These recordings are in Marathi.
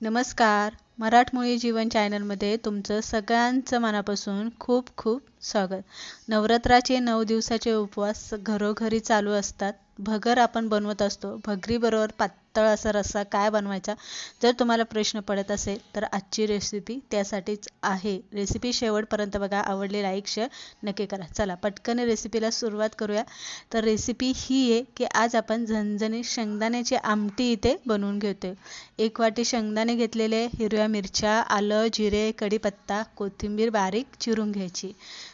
नमस्कार. मराठमोळी जीवन चॅनलमध्ये तुमचं सगळ्यांचं मनापासून खूप खूप स्वागत. नवरात्राचे नऊ दिवसाचे उपवास घरोघरी चालू असतात. भगर आपण बनवत असतो. भगरीबरोबर पात पातळ असा रस्सा काय बनवायचा? जर तुम्हाला प्रश्न पडत असेल तर आजची रेसिपी त्यासाठीच आहे. रेसिपी शेवटपर्यंत बघा आवडली लाईक शेअर नक्की करा. चला पटकन रेसिपीला सुरुवात करूया. तर रेसिपी ही आहे की आज आपण झणझणी शेंगदाण्याची आमटी इथे बनवून घेतोय. एक वाटी शेंगदाणे घेतलेले हिरव्या मिरच्या आलं जिरे कढीपत्ता कोथिंबीर बारीक चिरून घ्यायची.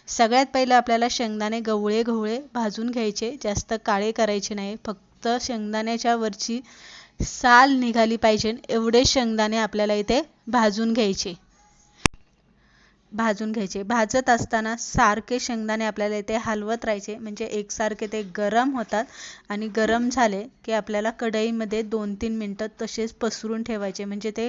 सगळ्यात पहिलं आपल्याला शेंगदाणे गवळे गवळे भाजून घ्यायचे. जास्त काळे करायचे नाही. फक्त शेंगदाण्याच्या वरची साल निघाली पाहिजे एवढे शेंगदाणे आपल्याला इथे भाजून घ्यायचे. भाजून घ्यायचे. भाजत असताना सारखे शेंगदाणे आपल्याला इथे हलवत राहायचे. म्हणजे एकसारखे ते गरम होतात आणि गरम झाले की आपल्याला कढईमध्ये दोन तीन मिनटं तसेच पसरून ठेवायचे. म्हणजे ते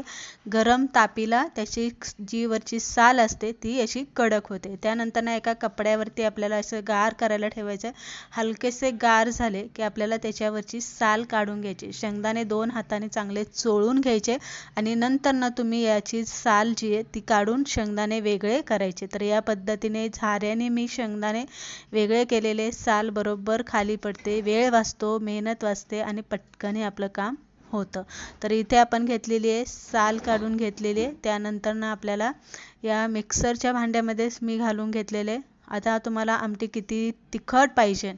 गरम तापीला त्याची जी वरची साल असते ती अशी कडक होते. त्यानंतर ना एका कपड्यावरती आपल्याला असं गार करायला ठेवायचं. हलकेसे गार झाले की आपल्याला त्याच्यावरची साल काढून घ्यायची. शेंगदाणे दोन हाताने चांगले चोळून घ्यायचे आणि नंतर ना तुम्ही याची साल जी आहे ती काढून शेंगदाणे वेगळे वेगळे करायचे. तर या पद्धतीने झाऱ्याने मी शेंगदाणे वेगळे केलेले. साल बरोबर खाली पडते वेळ वाचतो मेहनत वाचते आणि पटकन आपलं काम होतं. तर इथे आपण घेतलेली आहे साल काढून घेतलेली आहे. त्यानंतर ना आपल्याला या मिक्सरच्या भांड्यामध्येच मी घालून घेतलेले आता तुम्हाला आमटी किती तिखट पाहिजे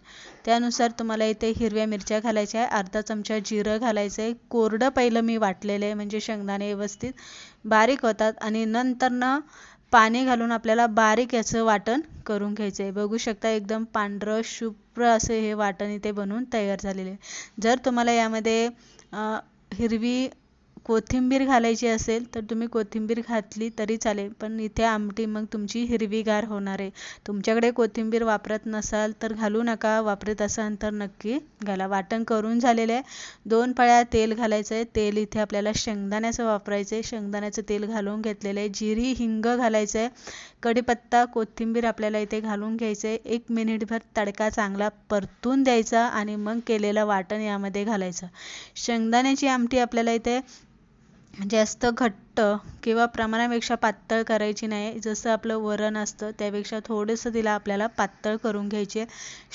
त्यानुसार तुम्हाला इथे हिरव्या मिरच्या घालायच्या आहे अर्धा चमचा जिरं घालायचं आहे. कोरडं पहिलं मी वाटलेलं आहे म्हणजे शेंगदाणे व्यवस्थित बारीक होतात. आणि नंतर ना पाणी घालून आपल्याला बारीक याचं वाटण करून घ्यायचं आहे बघू शकता एकदम पांढरं शुभ्र असे हे वाटण इथे बनवून तयार झालेले आहे. जर तुम्हाला यामध्ये हिरवी कोथिंबीर घालायची असेल तर तुम्ही कोथिंबीर घातली तरी चालेल पण इथे आमटी मग तुमची हिरवीगार होणार आहे. तुमच्याकडे कोथिंबीर वापरत नसाल तर घालू नका वापरत असाल तर नक्की घाला. वाटण करून झालेलं आहे. दोन पळ्या तेल घालायचं आहे. तेल इथे आपल्याला शेंगदाण्याचं वापरायचं आहे. शेंगदाण्याचं तेल घालून घेतलेलं आहे. जिरी हिंग घालायचं आहे. कढीपत्ता कोथिंबीर आपल्याला इथे घालून घ्यायचं आहे. एक मिनिटभर तडका चांगला परतून द्यायचा आणि मग केलेलं वाटण यामध्ये घालायचं. शेंगदाण्याची आमटी आपल्याला इथे म्हणजे जास्त घट्ट किंवा प्रमाणापेक्षा पातळ करायची नाही. जसं आपलं वरण असतं त्यापेक्षा थोडंसं तिला आपल्याला पातळ करून घ्यायची. आहे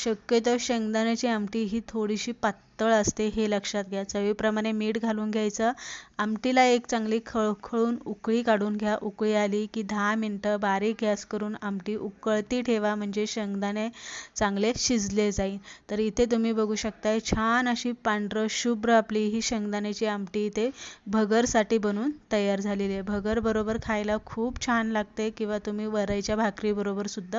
शक्यतो शेंगदाण्याची आमटी ही थोडीशी पातळ असते हे लक्षात घ्या. चवीप्रमाणे मीठ घालून घ्यायचं. आमटीला एक चांगली खळखळून उकळी काढून घ्या. उकळी आली की दहा मिनटं बारीक गॅस करून आमटी उकळती ठेवा म्हणजे शेंगदाणे चांगले शिजले जाईल. तर इथे तुम्ही बघू शकताय छान अशी पांढरं शुभ्र आपली ही शेंगदाण्याची आमटी इथे भगरसाठी बनवून तयार झाली. झालेली आहे. भगर बरोबर खायला खूप छान लागते किंवा तुम्ही वरईच्या भाकरीबरोबर सुद्धा